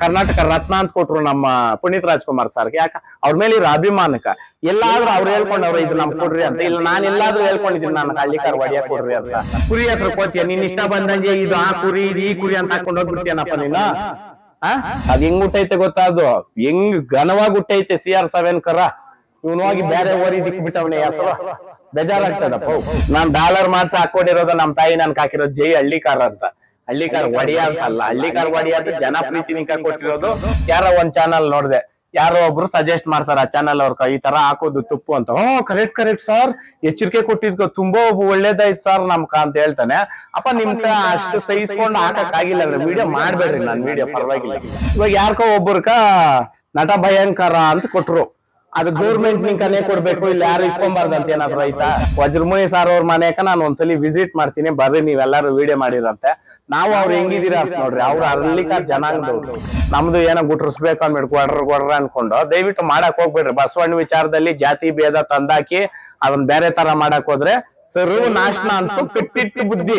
ಕರ್ನಾಟಕ ರತ್ನ ಅಂತ ಕೊಟ್ರು ನಮ್ಮ ಪುನೀತ್ ರಾಜ್ಕುಮಾರ್ ಸರ್ ಯಾಕ? ಅವ್ರ ಮೇಲೆ ಇರೋ ಅಭಿಮಾನಕ ಎಲ್ಲಾದ್ರೂ ಅವ್ರು ಹೇಳ್ಕೊಂಡವ್ರು, ಇದು ನಮ್ ಕೊಡ್ರಿ ಅಂತ. ಇಲ್ಲ, ನಾನ್ ಎಲ್ಲಾದ್ರೂ ಹೇಳ್ಕೊಂಡಿದ್ದೀನಿ, ನಾನು ಹಳ್ಳಿಕಾರ್ ಒಡೆಯ ಕೊಡ್ರಿ ಅಂತ. ಕುರಿ ಹತ್ರ ಕೋತಿಯ? ನೀನ್ ಇಷ್ಟ ಬಂದಂಗೆ ಇದು ಆ ಕುರಿ, ಇದು ಈ ಕುರಿ ಅಂತ ಹಾಕೊಂಡು ಹೋಗ್ಬಿಡ್ತೀಯನಪ್ಪ ನೀನು? ಅದ್ ಹೆಂಗ್ ಹುಟ್ಟೈತೆ ಗೊತ್ತಾ ಅದು? ಹೆಂಗ್ ಘನವಾಗಿ ಹುಟ್ಟೈತೆ ಸಿ ಆರ್ ಸೆವೆನ್ ಕರ? ಇವನು ಹೋಗಿ ಬೇರೆ ಓರಿ ದಿಕ್ ಬಿಟ್ಟವನೇ ಹೆಸರು. ಬೇಜಾರಾಗ್ತದಪ್ಪ. ನಾನ್ ಡಾಲರ್ ಮಾಡ್ಸಿ ಹಾಕೊಂಡಿರೋದು ನಮ್ ತಾಯಿ ನನ್ಗೆ ಹಾಕಿರೋ ಜೈ ಹಳ್ಳಿಕಾರ ಅಂತ. ಹಳ್ಳಿಕಾರ ಒಡಿಯ ಅಂತ ಅಲ್ಲ ಹಳ್ಳಿಕಾರ ಒಡಿಯ ಅಂತ ಜನ ಪ್ರೀತಿ ನಿಂಕ ಕೊಟ್ಟಿರೋದು ಯಾರೋ ಒಂದ್ ಚಾನಲ್ ನೋಡ್ದೆ. ಯಾರೋ ಒಬ್ರು ಸಜೆಸ್ಟ್ ಮಾಡ್ತಾರ ಆ ಚಾನಲ್ ಅವ್ರ ಈ ತರ ಹಾಕೋದು ತುಪ್ಪು ಅಂತ. ಹ್ಮ್ ಕರೆಕ್ಟ್ ಕರೆಕ್ಟ್ ಸರ್ ಎಚ್ಚರಿಕೆ ಕೊಟ್ಟಿದ್ಕ ತುಂಬಾ ಒಳ್ಳೇದಾಯ್ತು ಸರ್ ನಮ್ಕ ಅಂತ ಹೇಳ್ತಾನೆ. ಅಪ್ಪ ನಿಮ್ ಅಷ್ಟು ಸಹಿಸ್ಕೊಂಡು ಹಾಕಕ್ ಆಗಿಲ್ಲ ಅಂದ್ರೆ ವಿಡಿಯೋ ಮಾಡ್ಬೇಡ್ರಿ ನನ್ ವಿಡಿಯೋ ಪರವಾಗಿಲ್ಲ. ಇವಾಗ ಯಾರ್ಕೋ ಒಬ್ಬರ್ಕ ನಟ ಭಯಂಕರ ಅಂತ ಕೊಟ್ರು. ಅದು ಗೌರ್ಮೆಂಟ್ ಕನೆ ಕೊಡ್ಬೇಕು ಇಲ್ಲಿ ಯಾರು ಇಟ್ಕೊಂಬಾರ್ದು ಅಂತ ಏನಾದ್ರು ಆಯ್ತಾ ವಜ್ರಮುನಿ ಸಾರ್ ಅವ್ರ ಮನೆಯಕ ನಾನು ಒಂದ್ಸಲಿ ವಿಸಿಟ್ ಮಾಡ್ತೀನಿ ಬರ್ರಿ ನೀವೆಲ್ಲಾರು ವಿಡಿಯೋ ಮಾಡಿರಂತೆ. ನಾವು ಅವ್ರು ಹೆಂಗಿದೀರ ಅಂತ ನೋಡ್ರಿ ಅವ್ರು ಅರ್ಲಿಕ ಜನಾಂಗದವ್ರು. ನಮ್ದು ಏನೋ ಗುಟ್ರಿಸ್ಬೇಕು ಅಂದ್ಬಿಟ್ಟು ಕೊಡ್ರ ಕೊಡ್ರ ಅನ್ಕೊಂಡು ದಯವಿಟ್ಟು ಮಾಡಕ್ ಹೋಗ್ಬೇಡ್ರಿ. ಬಸವಣ್ಣ ವಿಚಾರದಲ್ಲಿ ಜಾತಿ ಭೇದ ತಂದಾಕಿ ಅದನ್ನ ಬೇರೆ ತರ ಮಾಡಕ್ ಹೋದ್ರೆ ಸರ್ವ ನಾಶನ ಅಂತೂ ಕಟ್ಟಿಟ್ಟು ಬುದ್ಧಿ.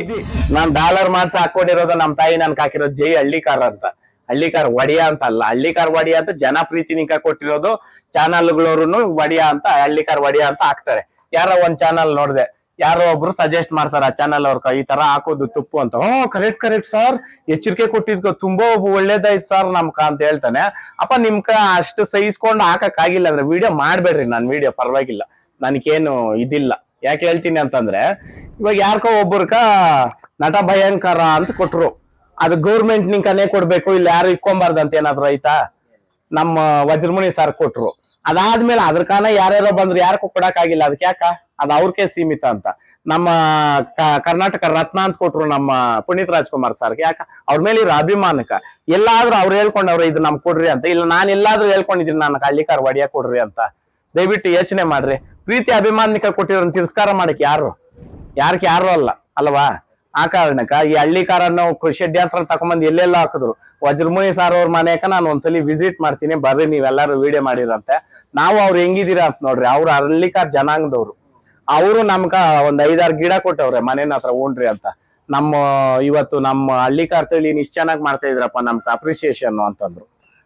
ನಾನ್ ಡಾಲರ್ ಮಾಡ್ಸಿ ಹಾಕೊಂಡಿರೋದು ನಮ್ ತಾಯಿ ನನ್ಗೆ ಹಾಕಿರೋದು ಜೈ ಹಳ್ಳಿಕಾರ ಅಂತ. ಹಳ್ಳಿಕಾರ ಒಡಿಯ ಅಂತ ಅಲ್ಲ. ಹಳ್ಳಿಕಾರ್ ಒಡಿಯ ಅಂತ ಜನ ಪ್ರೀತಿ ನಿಂಕ ಕೊಟ್ಟಿರೋದು ಚಾನಲ್ಗಳವ್ರು ಒಡಿಯ ಅಂತ, ಹಳ್ಳಿಕಾರ್ ಒಡಿಯ ಅಂತ ಹಾಕ್ತಾರೆ. ಯಾರೋ ಒಂದ್ ಚಾನಲ್ ನೋಡಿದೆ, ಯಾರೋ ಒಬ್ರು ಸಜೆಸ್ಟ್ ಮಾಡ್ತಾರ ಚಾನಲ್ ಅವ್ರ ಈ ತರ ಹಾಕೋದು ತುಪ್ಪು ಅಂತ. ಓ ಕರೆಕ್ಟ್ ಕರೆಕ್ಟ್ ಸರ್ ಎಚ್ಚರಿಕೆ ಕೊಟ್ಟಿದ್ಕೋ, ತುಂಬಾ ಒಳ್ಳೇದಾಯ್ತು ಸರ್ ನಮ್ಕ ಅಂತ ಹೇಳ್ತಾನೆ. ಅಪ್ಪ, ನಿಮ್ಕ ಅಷ್ಟು ಸಹಿಸ್ಕೊಂಡು ಹಾಕಕ್ ಆಗಿಲ್ಲ ಅಂದ್ರೆ ವಿಡಿಯೋ ಮಾಡ್ಬೇಡ್ರಿ ನಾನು ವಿಡಿಯೋ ಪರವಾಗಿಲ್ಲ. ನನ್ಗೇನು ಇದಿಲ್ಲ. ಯಾಕೆ ಹೇಳ್ತೀನಿ ಅಂತಂದ್ರೆ, ಇವಾಗ ಯಾರ್ಕೋ ಒಬ್ಬರ್ಕ ನಟ ಭಯಂಕರ ಅಂತ ಕೊಟ್ರು. ಅದು ಗೌರ್ಮೆಂಟ್ ನಿಂಕನೇ ಕೊಡ್ಬೇಕು, ಇಲ್ಲಿ ಯಾರು ಇಕ್ಕೊಂಬಾರ್ದು ಅಂತ ಏನಾದ್ರು ನಮ್ಮ ವಜ್ರಮುನಿ ಸರ್ ಕೊಟ್ರು. ಅದಾದ್ಮೇಲೆ ಅದ್ರ ಕಾರಣ ಯಾರ್ಯಾರೋ ಬಂದ್ರು, ಯಾರಿಗೂ ಕೊಡಕ್ ಆಗಿಲ್ಲ ಅದಕ್ಕೆ ಯಾಕ? ಅದು ಅವ್ರಕ್ಕೆ ಸೀಮಿತ ಅಂತ. ನಮ್ಮ ಕರ್ನಾಟಕ ರತ್ನ ಅಂತ ಕೊಟ್ರು ನಮ್ಮ ಪುನೀತ್ ರಾಜ್ಕುಮಾರ್ ಸರ್ ಯಾಕ? ಅವ್ರ ಮೇಲೆ ಇರೋ ಅಭಿಮಾನಕ. ಎಲ್ಲಾದ್ರೂ ಅವ್ರು ಹೇಳ್ಕೊಂಡವ್ರು, ಇದು ನಮ್ ಕೊಡ್ರಿ ಅಂತ. ಇಲ್ಲ, ನಾನು ಎಲ್ಲಾದ್ರೂ ಹೇಳ್ಕೊಂಡಿದ್ದೀನಿ, ನಾನು ಹಳ್ಳಿಕಾರ ಒಡಿಯ ಕೊಡ್ರಿ ಅಂತ. ದಯವಿಟ್ಟು ಯೋಚನೆ ಮಾಡ್ರಿ. ಪ್ರೀತಿ ಅಭಿಮಾನಿಕ ಕೊಟ್ಟಿರೋ ತಿರಸ್ಕಾರ ಮಾಡಕ್ ಯಾರು? ಯಾರಕ್ಕೆ ಯಾರು ಅಲ್ಲ, ಅಲ್ವಾ? ಆ ಕಾರಣಕ್ಕ ಈ ಹಳ್ಳಿಕಾರನ್ನ ಷಡ್ಯಂತ್ರ ತಕೊಂಬಂದ್ ಎಲ್ಲೆಲ್ಲ ಹಾಕಿದ್ರು? ವಜ್ರಮುನಿ ಸಾರ್ ಅವ್ರ ಮನೆಯಕ ನಾನು ಒಂದ್ಸಲಿ ವಿಸಿಟ್ ಮಾಡ್ತೀನಿ, ಬರ್ರಿ, ನೀವೆಲ್ಲಾರು ವಿಡಿಯೋ ಮಾಡಿರಂತೆ. ನಾವು ಅವ್ರು ಹೆಂಗಿದೀರ ಅಂತ ನೋಡ್ರಿ, ಅವ್ರು ಹಳ್ಳಿಕಾರ್ ಜನಾಂಗದವ್ರು. ಅವರು ನಮ್ಗ ಒಂದ್ ಐದಾರು ಗಿಡ ಕೊಟ್ಟವ್ರೆ ಮನೇನ ಹತ್ರ ಉಣ್ರಿ ಅಂತ. ನಮ್ಮ ಇವತ್ತು ನಮ್ಮ ಹಳ್ಳಿಕಾರ್ ತಳಿ ಇಷ್ಟು ಚೆನ್ನಾಗಿ ಮಾಡ್ತಾ ಇದ್ರಪ್ಪ ನಮ್ಗೆ ಅಪ್ರಿಸಿಯೇಷನ್ ಅಂತಂದ್ರು.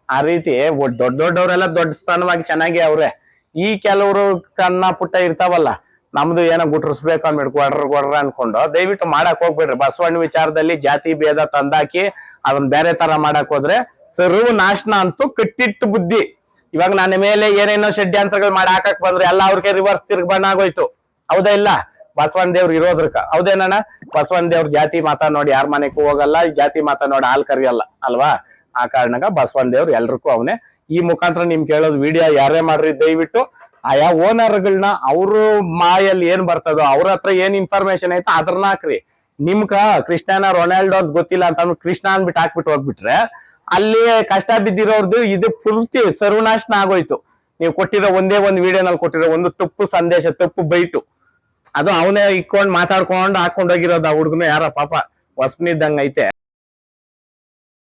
ಆ ರೀತಿ ದೊಡ್ಡ ದೊಡ್ಡವರೆಲ್ಲ ದೊಡ್ಡ ಸ್ಥಾನವಾಗಿ ಚೆನ್ನಾಗಿ ಅವ್ರೆ. ಈ ಕೆಲವರು ಸಣ್ಣ ಪುಟ್ಟ ಇರ್ತಾವಲ್ಲ ನಮ್ದು ಏನೋ ಗುಟ್ರಿಸ್ಬೇಕು ಅಂದ್ಬಿಟ್ಟು ಕೊಡ್ರ ಕೊಡ್ರ ಅನ್ಕೊಂಡು ದಯವಿಟ್ಟು ಮಾಡಕ್ ಹೋಗ್ಬೇಡ್ರಿ. ಬಸವಣ್ಣ ವಿಚಾರದಲ್ಲಿ ಜಾತಿ ಭೇದ ತಂದಾಕಿ ಅದನ್ನ ಬೇರೆ ತರ ಮಾಡಕ್ ಹೋದ್ರೆ ಸರ್ವ ನಾಶನ ಅಂತೂ ಕಟ್ಟಿಟ್ಟು ಬುದ್ಧಿ. ಇವಾಗ ನನ್ನ ಮೇಲೆ ಏನೇನೋ ಷಡ್ಯಂತ್ರಗಳು ಮಾಡಿ ಹಾಕಕ್ ಬಂದ್ರೆ ಎಲ್ಲ ಅವ್ರಿಗೆ ರಿವರ್ಸ್ ತಿರ್ಗ ಬಣ್ಣ ಆಗೋಯ್ತು. ಹೌದಾ ಇಲ್ಲ? ಬಸವಣ್ಣ ದೇವ್ರು ಇರೋದ್ರಕ ಹೌದೇನಣ್ಣ? ಬಸವಣ್ಣ ದೇವ್ರ ಜಾತಿ ಮಾತಾ ನೋಡಿ ಯಾರ ಮನೆಗೂ ಹೋಗಲ್ಲ ಜಾತಿ ಮಾತಾ ನೋಡಿ ಹಾಲ್ ಕರಿಯಲ್ಲ, ಅಲ್ವಾ? ಆ ಕಾರಣಕ್ಕ ಬಸವಣ್ಣ ದೇವ್ರು ಎಲ್ರಿಗೂ ಅವನೇ. ಈ ಮುಖಾಂತರ ನಿಮ್ ಕೇಳೋದು ವಿಡಿಯೋ ಯಾರೇ ಮಾಡ್ರಿ ದಯವಿಟ್ಟು. ಆಯಾ ಓನರ್ಗಳನ್ನ ಅವರು ಮಾಯಲ್ಲಿ ಏನ್ ಬರ್ತದೋ ಅವ್ರ ಹತ್ರ ಏನ್ ಇನ್ಫಾರ್ಮೇಶನ್ ಐತೆ ಅದ್ರನ್ನ ಹಾಕ್ರಿ. ನಿಮ್ಗ ಕೃಷ್ಣನ ರೊನಾಲ್ಡೋ ಅಂತ ಗೊತ್ತಿಲ್ಲ ಅಂತ ಕೃಷ್ಣ ಅಂದ್ಬಿಟ್ಟು ಹಾಕ್ಬಿಟ್ಟು ಹೋಗ್ಬಿಟ್ರೆ ಅಲ್ಲಿ ಕಷ್ಟ ಬಿದ್ದಿರೋರ್ದು ಇದು ಪೂರ್ತಿ ಸರ್ವನಾಶನ ಆಗೋಯ್ತು. ನೀವು ಕೊಟ್ಟಿರೋ ಒಂದೇ ಒಂದು ವಿಡಿಯೋನಲ್ಲಿ ಕೊಟ್ಟಿರೋ ಒಂದು ತಪ್ಪು ಸಂದೇಶ, ತಪ್ಪು ಬೈಟು. ಅದು ಅವನೇ ಇಕ್ಕೊಂಡ್ ಮಾತಾಡ್ಕೊಂಡು ಹಾಕೊಂಡ್ ಹೋಗಿರೋದು ಆ ಹುಡುಗನು ಯಾರ ಪಾಪ? ಹೊಸ್ನಿದ್ದಂಗ ಐತೆ.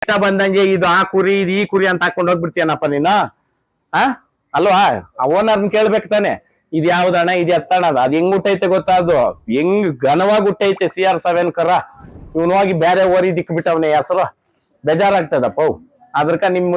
ಕಷ್ಟ ಬಂದಂಗೆ ಇದು ಆ ಕುರಿ, ಇದು ಈ ಕುರಿ ಅಂತ ಹಾಕೊಂಡು ಹೋಗ್ಬಿಡ್ತೀಯನಪ್ಪ ನೀನು? ಆ? ಅಲ್ವಾ? ಆ ಓನರ್ನ ಕೇಳ್ಬೇಕು ತಾನೆ. ಇದ್ ಯಾವ್ದಣ ಇದು ಎತ್ತಣ ಅದ್ ಹೆಂಗ್ ಹುಟ್ಟೈತೆ ಗೊತ್ತಾ ಅದು? ಹೆಂಗ್ ಘನವಾಗಿ ಹುಟ್ಟೈತೆ ಸಿ ಆರ್ ಸೆವೆನ್ ಕರ? ಇವನು ಹೋಗಿ ಬೇರೆ ಓರಿ ದಿಕ್ ಬಿಟ್ಟವನೇ ಹೆಸರು ಬೇಜಾರಾಗ್ತದಪ್ಪ. ಅದ್ರಕ ನಿಮ್